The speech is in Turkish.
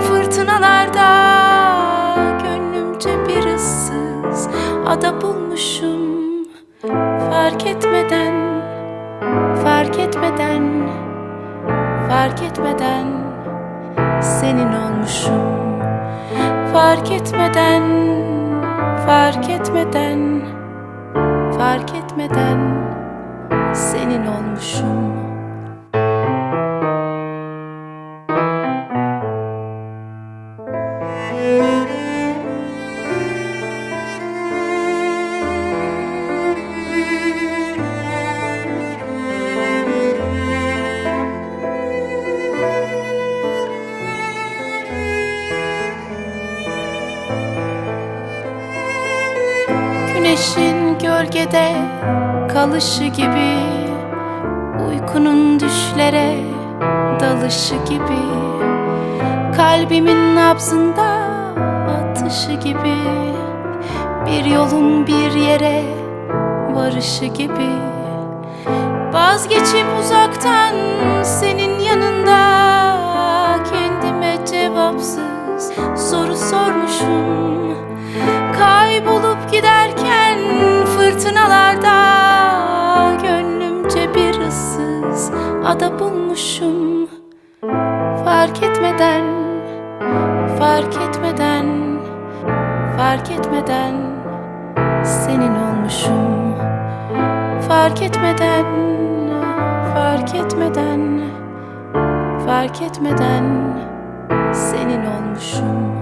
fırtınalarda Gönlümce bir ıssız. Ada bulmuşum Fark etmeden, fark etmeden, fark etmeden Senin olmuşum. Fark etmeden, fark etmeden, fark etmeden Senin olmuşum Güneşin gölgede kalışı gibi Uykunun düşlere dalışı gibi Kalbimin nabzında atışı gibi Bir yolun bir yere varışı gibi. Vazgeçip uzaktan senin yanında Kendime cevapsız soru sormuşum. Kaybolup giderken ada bulmuşum. Fark etmeden, fark etmeden, fark etmeden Senin olmuşum. Fark etmeden, fark etmeden, fark etmeden Senin olmuşum